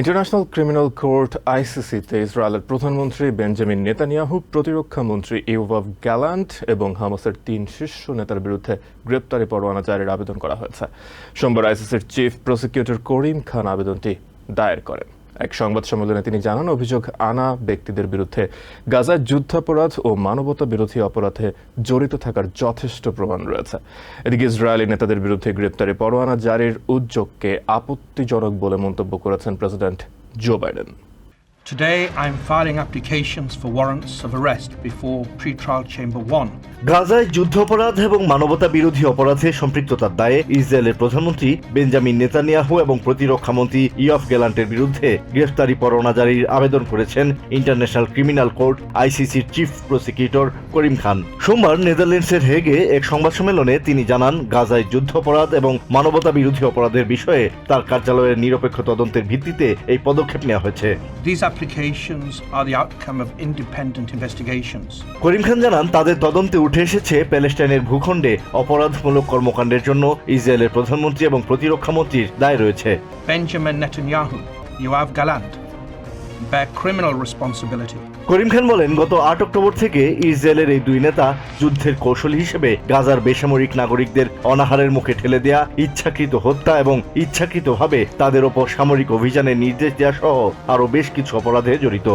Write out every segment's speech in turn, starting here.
International criminal court আইসিসিতে ইসরায়েলের প্রধানমন্ত্রী Benjamin Netanyahu, প্রতিরক্ষা মন্ত্রী ইউভাভ গ্যালান্ট এবং হামাসের তিন শীর্ষ নেতার বিরুদ্ধে গ্রেপ্তারি পরোয়ানা জারির আবেদন করা হয়েছে। সোমবার আইসিসির চিফ প্রসিকিউটর করিম খান আবেদনটি দায়ের করেন। এক সংবাদ সম্মেলনে তিনি জানান, অভিযোগ আনা ব্যক্তিদের বিরুদ্ধে গাজার যুদ্ধাপরাধ ও মানবতা বিরোধী অপরাধে জড়িত থাকার যথেষ্ট প্রমাণ রয়েছে। এদিকে ইসরায়েলি নেতাদের বিরুদ্ধে গ্রেপ্তারি পরোয়ানা জারির উদ্যোগকে আপত্তিজনক বলে মন্তব্য করেছেন প্রেসিডেন্ট জো বাইডেন। গাজায় যুদ্ধাপরাধ এবং মানবতা বিরোধী অপরাধে সম্পৃক্ততার দায়ে ইসরায়েলের প্রধানমন্ত্রী বেঞ্জামিন নেতানিয়াহু এবং প্রতিরক্ষা মন্ত্রী ইয়ফ গ্যালান্টের বিরুদ্ধে গ্রেফতারি পরোয়ানা জারির আবেদন করেছেন ইন্টারন্যাশনাল ক্রিমিনাল কোর্ট আইসিসির চিফ প্রসিকিউটর করিম খান। সোমবার নেদারল্যান্ডসের হেগে এক সংবাদ সম্মেলনে তিনি জানান গাজায় যুদ্ধাপরাধ এবং মানবতা বিরোধী অপরাধের বিষয়ে তার কার্যালয়ের নিরপেক্ষ তদন্তের ভিত্তিতে এই পদক্ষেপ নেওয়া হয়েছে। Applications are the outcome of independent investigations. Karim Khan জানান তাদের তদন্তে উঠে এসেছে প্যালেস্টাইনের ভূখণ্ডে অপরাধমূলক কর্মকাণ্ডের জন্য ইসরায়েলের প্রধানমন্ত্রী এবং প্রতিরক্ষা মন্ত্রীর দায় রয়েছে Benjamin Netanyahu, Yoav Galant, bear criminal responsibility. Karim Khan বলেন গত আট অক্টোবর থেকে ইসরায়েলের এই দুই নেতা যুদ্ধের কৌশল হিসেবে গাজার বেসামরিক নাগরিকদের অনাহারের মুখে ঠেলে দেয়া ইচ্ছাকৃত হত্যা এবং ইচ্ছাকৃতভাবে তাদের ওপর সামরিক অভিযানের নির্দেশ দেওয়া সহ আরও বেশ কিছু অপরাধে জড়িত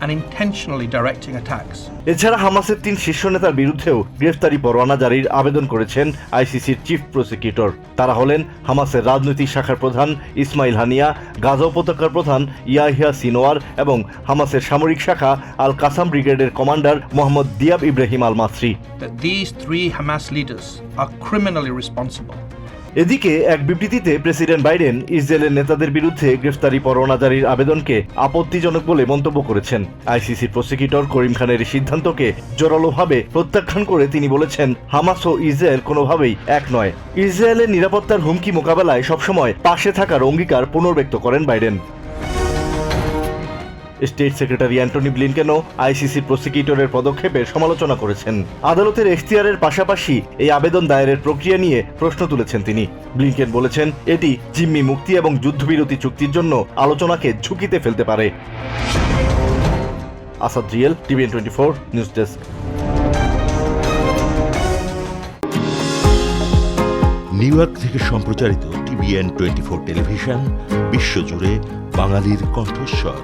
and intentionally directing attacks. এছাড়া হামাসের তিন শীর্ষ নেতার বিরুদ্ধেও গ্রেফতারি পরোয়ানা জারির আবেদন করেছেন আইসিসির চিফ প্রসিকিউটর তারা হলেন হামাসের রাজনৈতিক শাখার প্রধান ইসমাইল হানিয়া গাজা উপত্যকার প্রধান ইয়াহিয়া সিনোয়ার এবং হামাসের সামরিক শাখা আল কাসাম ব্রিগেডের কমান্ডার মোহাম্মদ দিয়াব ইব্রাহিম আল মাসরি these three Hamas leaders are criminally responsible. এদিকে এক বিবৃতিতে প্রেসিডেন্ট বাইডেন ইসরায়েলের নেতাদের বিরুদ্ধে গ্রেফতারি পরোয়ানা জারির আবেদনকে আপত্তিজনক বলে মন্তব্য করেছেন। আইসিসির প্রসিকিউটর করিম খানের সিদ্ধান্তকে জোরালোভাবে প্রত্যাখ্যান করে তিনি বলেছেন, হামাস ও ইসরায়েল কোনোভাবেই এক নয়। ইসরায়েলের নিরাপত্তার হুমকি মোকাবেলায় সবসময় পাশে থাকার অঙ্গীকার পুনর্ব্যক্ত করেন বাইডেন। স্টেট সেক্রেটারি অ্যান্টনি ব্লিনকেনও আইসিসির প্রসিকিউটরের পদক্ষেপের সমালোচনা করেছেন। আদালতের এখতিয়ারের পাশাপাশি এই আবেদন দায়েরের প্রক্রিয়া নিয়ে প্রশ্ন তুলেছেন তিনি। ব্লিনকেন বলেছেন, এটি জিম্মি মুক্তি এবং যুদ্ধবিরতি চুক্তির জন্য আলোচনাকে ঝুঁকিতে ফেলতে পারে। Asad GL TVN twenty four, news desk. New York থেকে সম্প্রচারিত টিভিএন টোয়েন্টি ফোর টেলিভিশন, বিশ্বজুড়ে বাঙালির কণ্ঠস্বর।